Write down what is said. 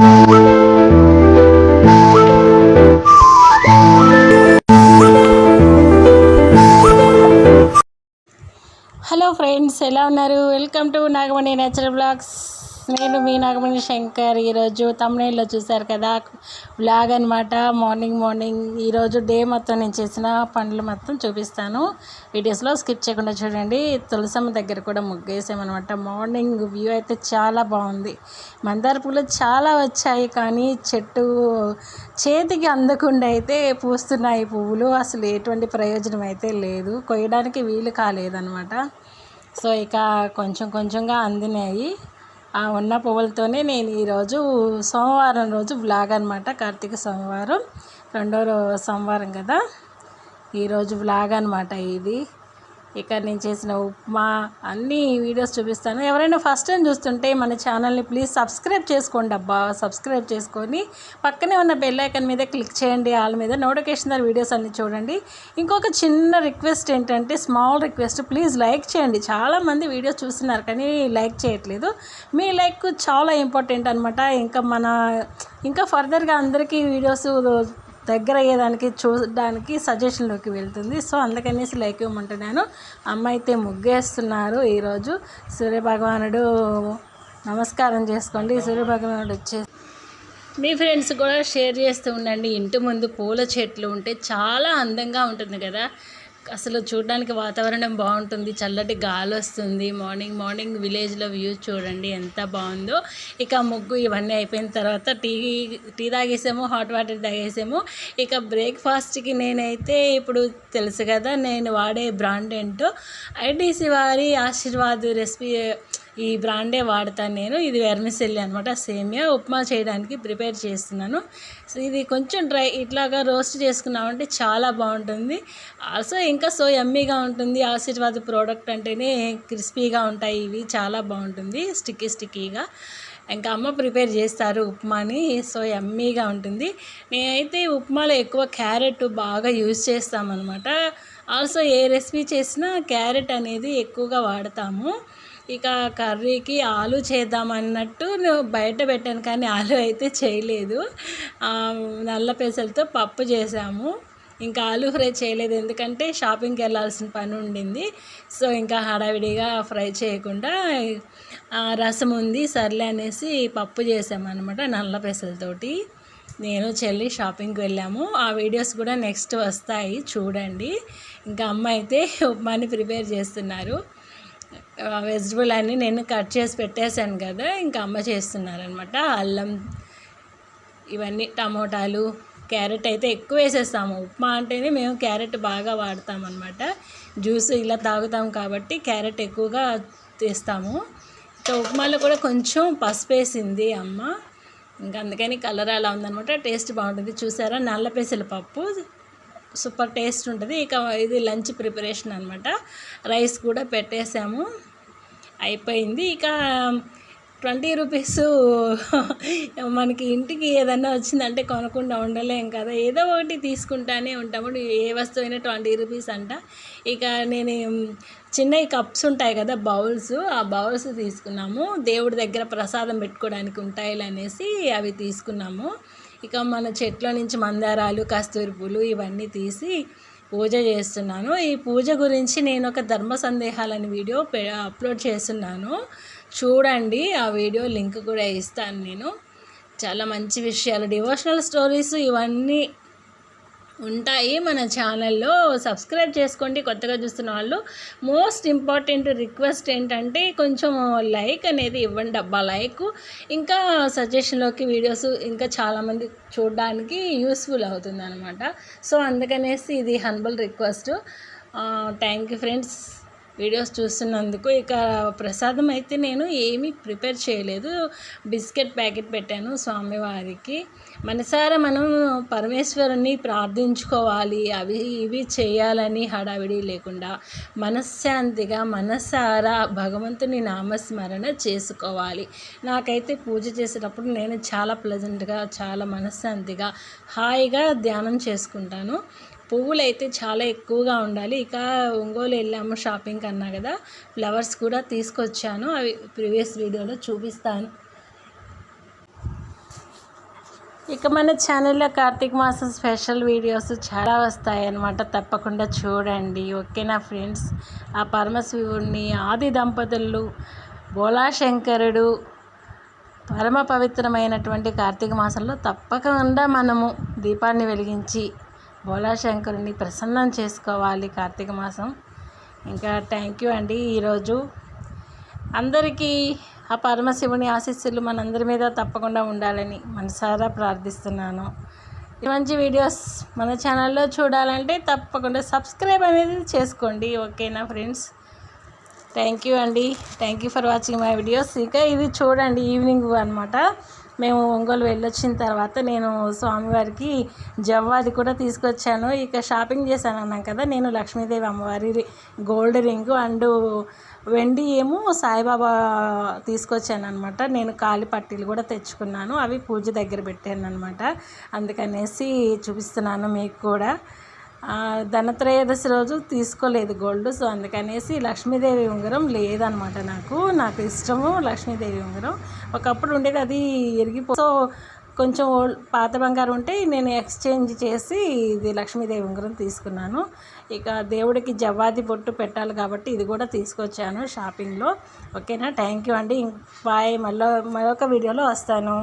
Hello friends ఎలా ఉన్నారు? Welcome to Nagamani natural blogs. నేను మీ నాగమణి శంకర్ ఈరోజు తమిళలో చూశారు కదా. బ్లాగ్ అనమాట మార్నింగ్ మార్నింగ్ ఈరోజు డే మొత్తం నేను చేసిన పనులు మొత్తం చూపిస్తాను. వీడియోస్లో స్కిప్ చేయకుండా చూడండి. తులసమ్మ దగ్గర కూడా ముగ్గేసామన్నమాట. మార్నింగ్ వ్యూ అయితే చాలా బాగుంది. మందార పూలు చాలా వచ్చాయి కానీ చెట్టు చేతికి అందకుండా అయితే పూస్తున్నాయి పువ్వులు. అసలు ఎటువంటి ప్రయోజనం అయితే లేదు. కొయ్యడానికి వీలు కాలేదనమాట సో ఇక కొంచెం కొంచెంగా అందినాయి. ఆ ఉన్న పువ్వులతోనే నేను ఈరోజు సోమవారం రోజు బ్లాగ్ అనమాట కార్తీక సోమవారం రెండో రో సోమవారం కదా. ఈరోజు బ్లాగ్ అనమాట ఇది. ఇక్కడ నేను చేసిన ఉప్మా అన్ని వీడియోస్ చూపిస్తాను. ఎవరైనా ఫస్ట్ టైం చూస్తుంటే మన ఛానల్ని ప్లీజ్ సబ్స్క్రైబ్ చేసుకోండి అబ్బా. సబ్స్క్రైబ్ చేసుకొని పక్కనే ఉన్న బెల్ ఐకన్ మీద క్లిక్ చేయండి. వాళ్ళ మీద నోటిఫికేషన్ ద్వారా వీడియోస్ అన్ని చూడండి. ఇంకొక చిన్న రిక్వెస్ట్ ఏంటంటే స్మాల్ రిక్వెస్ట్ ప్లీజ్ లైక్ చేయండి. చాలామంది వీడియోస్ చూస్తున్నారు కానీ లైక్ చేయట్లేదు. మీ లైక్ చాలా ఇంపార్టెంట్ అనమాట ఇంకా మన ఇంకా ఫర్దర్గా అందరికీ వీడియోస్ దగ్గర అయ్యేదానికి చూడడానికి సజెషన్లోకి వెళ్తుంది. సో అందుకనేసి లైక్ ఇవ్వమంటున్నాను. అమ్మ అయితే ముగ్గేస్తున్నారు ఈరోజు. సూర్యభగవానుడు నమస్కారం చేసుకోండి. సూర్యభగవానుడు వచ్చే మీ ఫ్రెండ్స్ కూడా షేర్ చేస్తూ ఉండండి. ఇంటి ముందు పూల చెట్లు ఉంటే చాలా అందంగా ఉంటుంది కదా. అసలు చూడడానికి వాతావరణం బాగుంటుంది చల్లటి గాలి వస్తుంది. మార్నింగ్ మార్నింగ్ విలేజ్లో వ్యూ చూడండి ఎంత బాగుందో. ఇక ముగ్గు ఇవన్నీ అయిపోయిన తర్వాత టీ టీ తాగేసాము హాట్ వాటర్ తాగేసాము. ఇక బ్రేక్ఫాస్ట్కి నేనైతే ఇప్పుడు తెలుసు కదా నేను వాడే బ్రాండ్ ఏంటో ఐటీసీ వారి ఆశీర్వాద్ రెసిపీ ఈ బ్రాండే వాడతాను నేను. ఇది వెర్మిసెల్లి అనమాట సేమియా. ఉప్మా చేయడానికి ప్రిపేర్ చేస్తున్నాను. సో ఇది కొంచెం డ్రై ఇట్లాగా రోస్ట్ చేసుకున్నామంటే చాలా బాగుంటుంది. ఆల్సో ఇంకా సో ఎమ్మీగా ఉంటుంది. ఆశీర్వాద్ ప్రోడక్ట్ అంటేనే క్రిస్పీగా ఉంటాయి ఇవి. చాలా బాగుంటుంది స్టిక్కీ స్టిక్కీగా. ఇంకా అమ్మ ప్రిపేర్ చేస్తారు ఉప్మాని. సో ఎమ్మీగా ఉంటుంది. నేనైతే ఉప్మాలో ఎక్కువ క్యారెట్ బాగా యూజ్ చేస్తామన్నమాట. ఆల్సో ఏ రెసిపీ చేసినా క్యారెట్ అనేది ఎక్కువగా వాడతాము. ఇక కర్రీకి ఆలు చేద్దామన్నట్టు నువ్వు బయట పెట్టాను కానీ ఆలు అయితే చేయలేదు. నల్ల పెసలతో పప్పు చేసాము. ఇంకా ఆలు ఫ్రై చేయలేదు ఎందుకంటే షాపింగ్కి వెళ్ళాల్సిన పని ఉండింది. సో ఇంకా హడావిడిగా ఫ్రై చేయకుండా రసం ఉంది సర్లే అనేసి పప్పు చేసామన్నమాట నల్ల పెసలతోటి. నేను చెల్లి షాపింగ్కి వెళ్ళాము. ఆ వీడియోస్ కూడా నెక్స్ట్ వస్తాయి చూడండి. ఇంకా అమ్మ అయితే ఉప్మాని ప్రిపేర్ చేస్తున్నారు. వెజిటబుల్ అన్నీ నేను కట్ చేసి పెట్టేశాను కదా ఇంకా అమ్మ చేస్తున్నారనమాట అల్లం ఇవన్నీ టమోటాలు క్యారెట్ అయితే ఎక్కువ వేసేస్తాము. ఉప్మా అంటేనే మేము క్యారెట్ బాగా వాడతాం అనమాట జ్యూస్ ఇలా తాగుతాం కాబట్టి క్యారెట్ ఎక్కువగా తీస్తాము. ఇంకా ఉప్మాలో కూడా కొంచెం పసుపు వేసింది అమ్మ. ఇంకా అందుకని కలర్ అలా ఉందనమాట టేస్ట్ బాగుంటుంది. చూసారా? నల్ల పెసల పప్పు. సూపర్ టేస్ట్ ఉంటుంది. ఇక ఇది లంచ్ ప్రిపరేషన్ అనమాట రైస్ కూడా పెట్టేసాము అయిపోయింది. ఇక ట్వంటీ రూపీస్ మనకి ఇంటికి ఏదన్నా వచ్చిందంటే కొనకుండా ఉండలేం కదా. ఏదో ఒకటి తీసుకుంటానే ఉంటాము. ఏ వస్తువు అయినా ట్వంటీ రూపీస్ అంట. ఇక నేను చిన్నవి కప్స్ ఉంటాయి కదా బౌల్స్. ఆ బౌల్స్ తీసుకున్నాము. దేవుడి దగ్గర ప్రసాదం పెట్టుకోవడానికి ఉంటాయి అనేసి అవి తీసుకున్నాము. ఇక మన చెట్ల నుంచి మందారాలు కస్తూరి పూలు ఇవన్నీ తీసి పూజ చేస్తున్నాను. ఈ పూజ గురించి నేను ఒక ధర్మ సందేహాలని వీడియో అప్లోడ్ చేస్తున్నాను. చూడండి ఆ వీడియో లింక్ కూడా ఇస్తాను నేను. చాలా మంచి విషయాలు డివోషనల్ స్టోరీస్ ఇవన్నీ ఉంటాయి మన ఛానల్లో. సబ్స్క్రైబ్ చేసుకోండి. కొత్తగా చూస్తున్న వాళ్ళు మోస్ట్ ఇంపార్టెంట్ రిక్వెస్ట్ ఏంటంటే కొంచెం లైక్ అనేది ఇవ్వండి డబ్బా లైక్. ఇంకా సజెషన్లోకి వీడియోస్ ఇంకా చాలామంది చూడడానికి యూస్ఫుల్ అవుతుంది అనమాట సో అందుకనేసి ఇది humble request. Thank you friends. Videos చూస్తున్నందుకు ఇక ప్రసాదం అయితే నేను ఏమీ ప్రిపేర్ చేయలేదు. బిస్కెట్ ప్యాకెట్ పెట్టాను స్వామివారికి. మనసారా మనం పరమేశ్వరుని ప్రార్థించుకోవాలి. అవి ఇవి చేయాలని హడావిడి లేకుండా మనశ్శాంతిగా మనసారా భగవంతుని నామస్మరణ చేసుకోవాలి. నాకైతే పూజ చేసేటప్పుడు నేను చాలా ప్లెజెంట్గా చాలా మనశ్శాంతిగా హాయిగా ధ్యానం చేసుకుంటాను. పువ్వులు అయితే చాలా ఎక్కువగా ఉండాలి. ఇక ఒంగోలు వెళ్ళాము షాపింగ్ అన్నా కదా. ఫ్లవర్స్ కూడా తీసుకొచ్చాను. అవి ప్రీవియస్ వీడియోలో చూపిస్తాను. ఇక మన ఛానల్లో కార్తీక మాసం స్పెషల్ వీడియోస్ చాలా వస్తాయి అన్నమాట తప్పకుండా చూడండి. ఓకేనా ఫ్రెండ్స్? ఆ పరమశివుడిని ఆది దంపతులు బోలాశంకరుడు పరమ పవిత్రమైనటువంటి కార్తీక మాసంలో తప్పకుండా మనము దీపాన్ని వెలిగించి భోళాశంకరుని ప్రసన్నం చేసుకోవాలి కార్తీక మాసం. ఇంకా థ్యాంక్ యూ అండి ఈరోజు. అందరికీ ఆ పరమశివుని ఆశీస్సులు మనందరి మీద తప్పకుండా ఉండాలని మనసారా ప్రార్థిస్తున్నాను. మంచి వీడియోస్ మన ఛానల్లో చూడాలంటే తప్పకుండా సబ్స్క్రైబ్ అనేది చేసుకోండి. ఓకేనా ఫ్రెండ్స్ థ్యాంక్ యూ అండి. Thank you for watching my videos ఇక ఇది చూడండి ఈవినింగ్ అనమాట మేము ఒంగోలు వెళ్ళొచ్చిన తర్వాత నేను స్వామివారికి జవ్వాది కూడా తీసుకొచ్చాను. ఇక షాపింగ్ చేశాను అన్నాం కదా నేను లక్ష్మీదేవి అమ్మవారి గోల్డ్ రింగ్ అండ్ వెండి ఏమో సాయిబాబా తీసుకొచ్చాను అనమాట నేను కాలి పట్టీలు కూడా తెచ్చుకున్నాను అవి పూజ దగ్గర పెట్టాను అనమాట అందుకనేసి చూపిస్తున్నాను మీకు కూడా. ధనత్రయోదశి రోజు తీసుకోలేదు గోల్డ్ సో అందుకనేసి లక్ష్మీదేవి ఉంగరం లేదనమాట నాకు. నాకు ఇష్టము లక్ష్మీదేవి ఉంగరం. ఒకప్పుడు ఉండేది అది ఎరిగిపో సో కొంచెం ఓల్డ్ పాత బంగారం ఉంటే నేను ఎక్స్చేంజ్ చేసి ఇది లక్ష్మీదేవి ఉంగరం తీసుకున్నాను. ఇక దేవుడికి జవాది బొట్టు పెట్టాలి కాబట్టి ఇది కూడా తీసుకొచ్చాను షాపింగ్లో. ఓకేనా? థ్యాంక్ యూ అండి. బాయ్. మళ్ళీ మరొక వీడియోలో వస్తాను.